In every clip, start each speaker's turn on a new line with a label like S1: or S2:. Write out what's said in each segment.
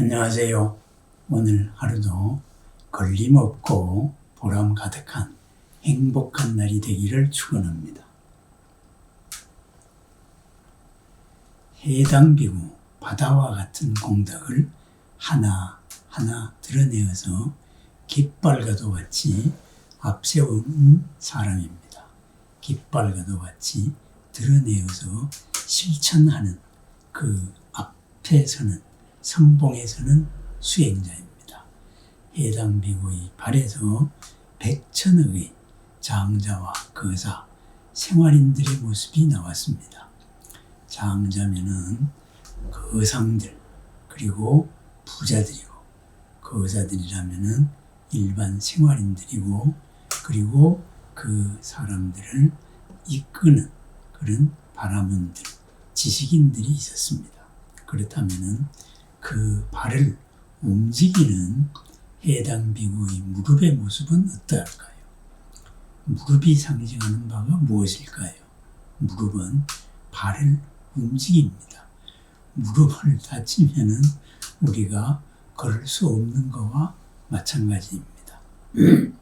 S1: 안녕하세요. 오늘 하루도 걸림없고 보람 가득한 행복한 날이 되기를 축원합니다. 해당비고 바다와 같은 공덕을 하나 하나 드러내어서 깃발과도 같이 앞세운 사람입니다. 깃발과도 같이 드러내어서 실천하는 그 앞에 서는 선봉에 서는 수행자입니다. 해당 비고의 발에서 백천억의 장자와 거사, 생활인들의 모습이 나왔습니다. 장자면은 거상들, 그리고 부자들이고, 거사들이라면은 일반 생활인들이고, 그리고 그 사람들을 이끄는 그런 바라문들, 지식인들이 있었습니다. 그렇다면은 그 발을 움직이는 해당 비구의 무릎의 모습은 어떠할까요? 무릎이 상징하는 바가 무엇일까요? 무릎은 발을 움직입니다. 무릎을 다치면은 우리가 걸을 수 없는 것과 마찬가지입니다.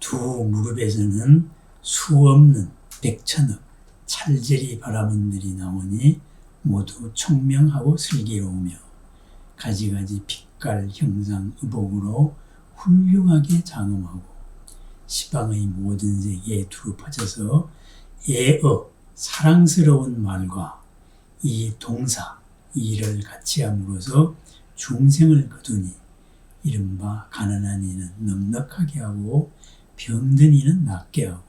S1: 두 무릎에서는 수 없는 백천억 찰제리 바라문들이 나오니 모두 총명하고 슬기로우며 가지가지 빛깔 형상 의복으로 훌륭하게 장엄하고 시방의 모든 세계에 두루 퍼져서 예어 사랑스러운 말과 이 동사 이를 같이 함으로써 중생을 거두니 이른바 가난한 이는 넉넉하게 하고 병든 이는 낫게 하고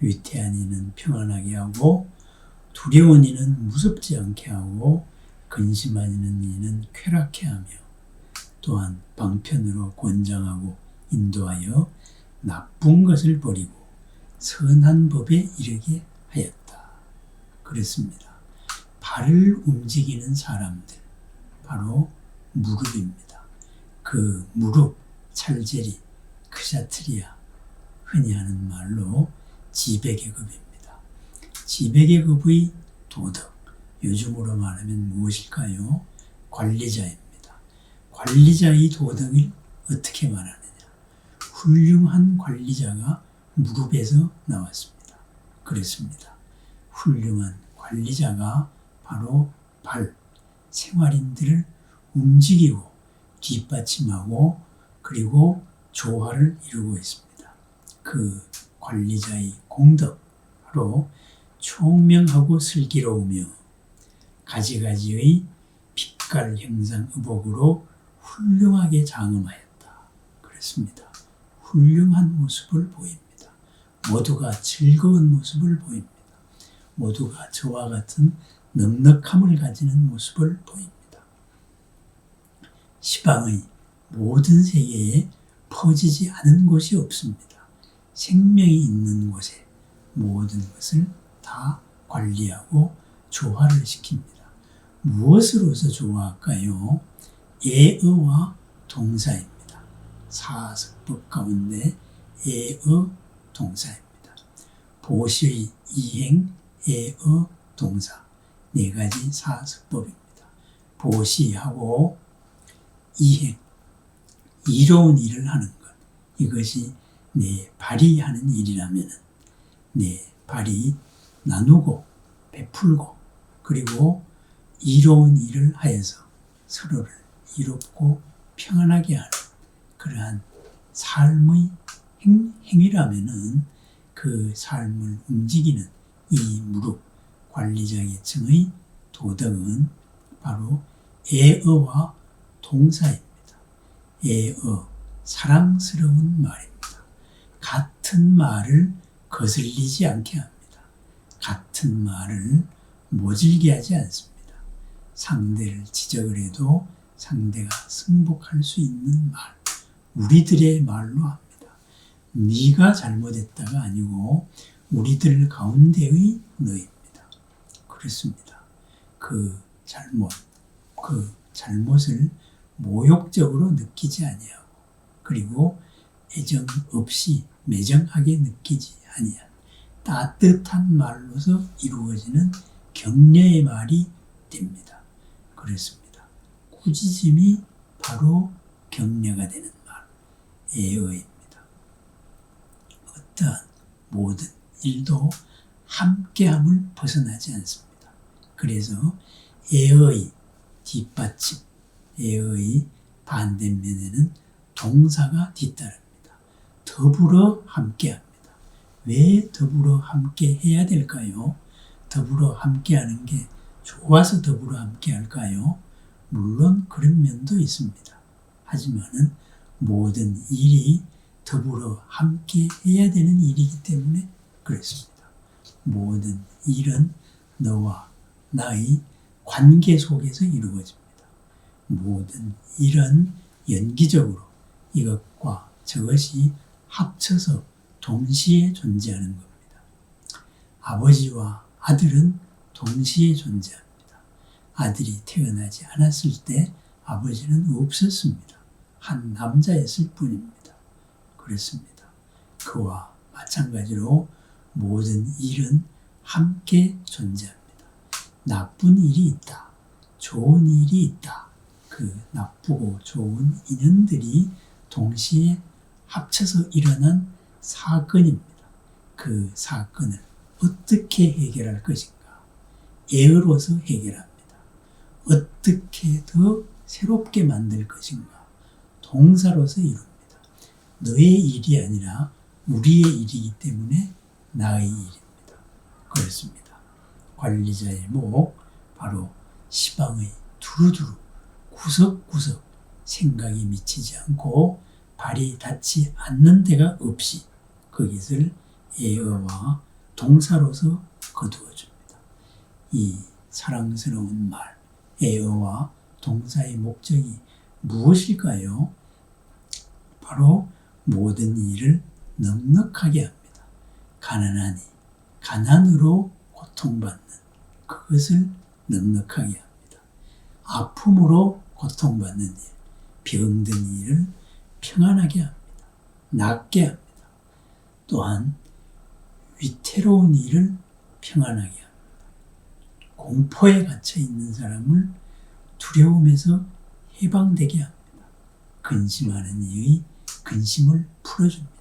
S1: 위태한 이는 평안하게 하고 두려운 이는 무섭지 않게 하고 근심한 이는 쾌락해 하며 또한 방편으로 권장하고 인도하여 나쁜 것을 버리고 선한 법에 이르게 하였다. 그랬습니다. 발을 움직이는 사람들, 바로 무릎입니다. 그 무릎, 찰제리, 크샤트리아, 흔히 하는 말로 지배계급입니다. 지배계급의 도덕, 요즘으로 말하면 무엇일까요? 관리자입니다. 관리자의 도덕을 어떻게 말하느냐? 훌륭한 관리자가 무릎에서 나왔습니다. 그렇습니다. 훌륭한 관리자가 바로 발, 생활인들을 움직이고 뒷받침하고 그리고 조화를 이루고 있습니다. 그 관리자의 공덕, 바로 총명하고 슬기로우며 가지가지의 빛깔 형상 의복으로 훌륭하게 장엄하였다. 그랬습니다. 훌륭한 모습을 보입니다. 모두가 즐거운 모습을 보입니다. 모두가 저와 같은 넉넉함을 가지는 모습을 보입니다. 시방의 모든 세계에 퍼지지 않은 곳이 없습니다. 생명이 있는 곳에 모든 것을 다 관리하고 조화를 시킵니다. 무엇으로서 조화할까요? 예어와 동사입니다. 사석법 가운데 예어 동사입니다. 보시의 이행, 예어 동사 네 가지 사석법입니다. 보시하고 이행, 이로운 일을 하는 것 이것이 내 발이 하는 일이라면 내 발이 나누고 베풀고 그리고 이로운 일을 하여서 서로를 이롭고 평안하게 하는 그러한 삶의 행, 행위라면은 그 삶을 움직이는 이 무릎 관리자계층의 도덕은 바로 애어와 동사입니다. 애어 사랑스러운 말입니다. 같은 말을 거슬리지 않게 합니다. 같은 말을 모질게 하지 않습니다. 상대를 지적을 해도 상대가 승복할 수 있는 말, 우리들의 말로 합니다. 네가 잘못했다가 아니고 우리들 가운데의 너입니다. 그렇습니다. 그 잘못, 그 잘못을 모욕적으로 느끼지 아니하고 그리고 애정 없이 매정하게 느끼지 아니한 따뜻한 말로서 이루어지는 격려의 말이 됩니다. 그렇습니다. 꾸짖음이 바로 격려가 되는 말, 애어입니다. 어떠한 모든 일도 함께함을 벗어나지 않습니다. 그래서 애의 뒷받침, 애의 반대면에는 동사가 뒤따릅니다. 더불어 함께합니다. 왜 더불어 함께 해야 될까요? 더불어 함께 하는 게 좋아서 더불어 함께 할까요? 물론 그런 면도 있습니다. 하지만은 모든 일이 더불어 함께 해야 되는 일이기 때문에 그렇습니다. 모든 일은 너와 나의 관계 속에서 이루어집니다. 모든 일은 연기적으로 이것과 저것이 합쳐서 동시에 존재하는 겁니다. 아버지와 아들은 동시에 존재합니다. 아들이 태어나지 않았을 때 아버지는 없었습니다. 한 남자였을 뿐입니다. 그렇습니다. 그와 마찬가지로 모든 일은 함께 존재합니다. 나쁜 일이 있다. 좋은 일이 있다. 그 나쁘고 좋은 인연들이 동시에 합쳐서 일어난 사건입니다. 그 사건을 어떻게 해결할 것인가? 애어로서 해결합니다. 어떻게 더 새롭게 만들 것인가? 동사로서 이룹니다. 너의 일이 아니라 우리의 일이기 때문에 나의 일입니다. 그렇습니다. 관리자의 목, 바로 시방의 두루두루, 구석구석 생각이 미치지 않고 발이 닿지 않는 데가 없이 그것을 애어와 동사로서 거두어 줍니다. 이 사랑스러운 말, 애어와 동사의 목적이 무엇일까요? 바로 모든 일을 넉넉하게 합니다. 가난하니 가난으로 고통받는 그것을 넉넉하게 합니다. 아픔으로 고통받는 일, 병든 일을 평안하게 합니다. 낫게 합니다. 또한 위태로운 일을 평안하게 합니다. 공포에 갇혀 있는 사람을 두려움에서 해방되게 합니다. 근심하는 이의 근심을 풀어줍니다.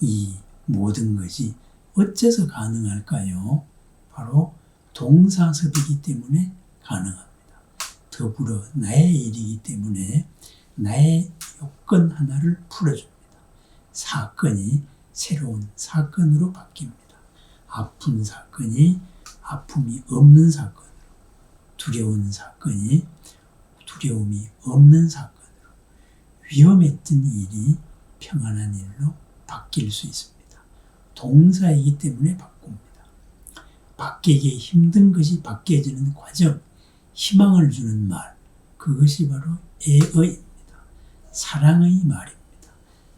S1: 이 모든 것이 어째서 가능할까요? 바로 동사섭이기 때문에 가능합니다. 더불어 나의 일이기 때문에 나의 요건 하나를 풀어줍니다. 사건이 새로운 사건으로 바뀝니다. 아픈 사건이 아픔이 없는 사건으로, 두려운 사건이 두려움이 없는 사건으로, 위험했던 일이 평안한 일로 바뀔 수 있습니다. 동사이기 때문에 바꿉니다. 바뀌기 힘든 것이 바뀌어지는 과정, 희망을 주는 말, 그것이 바로 애의입니다. 사랑의 말입니다.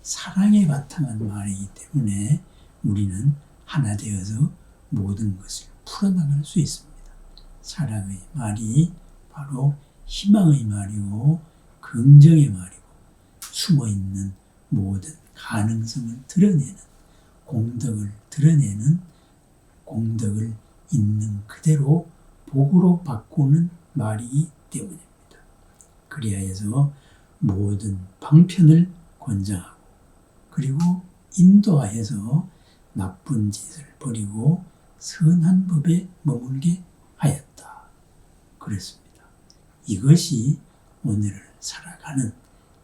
S1: 사랑에 바탕한 말이기 때문에 우리는 하나 되어서 모든 것을 풀어나갈 수 있습니다. 사랑의 말이 바로 희망의 말이고 긍정의 말이고 숨어 있는 모든 가능성을 드러내는 공덕을 드러내는 공덕을 있는 그대로 복으로 바꾸는 말이기 때문입니다. 그리하여서 모든 방편을 권장하고 그리고 인도하여서 나쁜 짓을 버리고 선한 법에 머물게 하였다. 그랬습니다. 이것이 오늘을 살아가는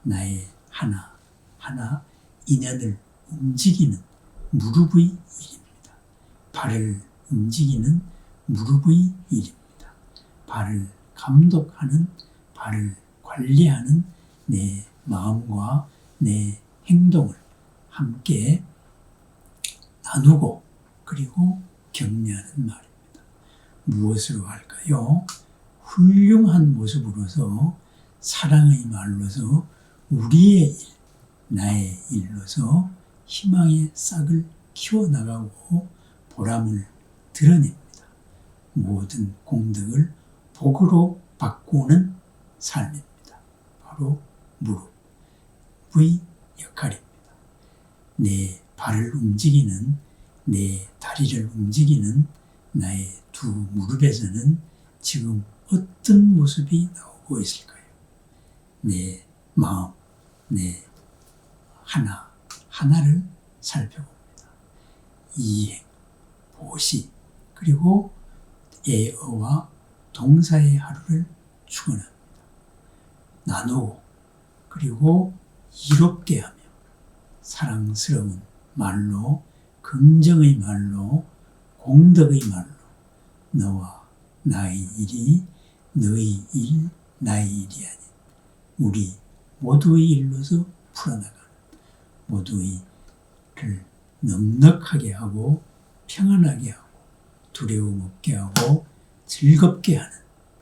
S1: 나의 하나 하나 인연을 움직이는 무릎의 일입니다. 발을 움직이는 무릎의 일입니다. 발을 감독하는 발을 관리하는 내 마음과 내 행동을 함께 나누고 그리고 격려하는 말입니다. 무엇으로 할까요? 훌륭한 모습으로서 사랑의 말로서 우리의 일, 나의 일로서 희망의 싹을 키워나가고 보람을 드러냅니다. 모든 공덕을 복으로 바꾸는 삶입니다. 바로 무릎의 역할입니다. 내 발을 움직이는 내 다리를 움직이는 나의 두 무릎에서는 지금 어떤 모습이 나오고 있을까요? 내 마음, 내 하나 하나를 살펴봅니다. 이행, 보시, 그리고 예어와 동사의 하루를 축원합니다. 나누고 그리고 이롭게 하며 사랑스러운 말로 긍정의 말로 공덕의 말로 너와 나의 일이 너의 일 나의 일이 아닌 우리 모두의 일로서 풀어나가는 모두의 를 넉넉하게 하고 평안하게 하고 두려움 없게 하고 즐겁게 하는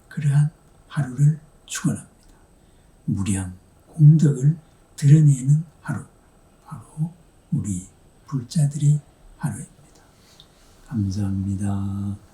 S1: 그러한 하루를 축원합니다. 무량 공덕을 드러내는 하루 바로 우리 불자들의 하루입니다. 감사합니다.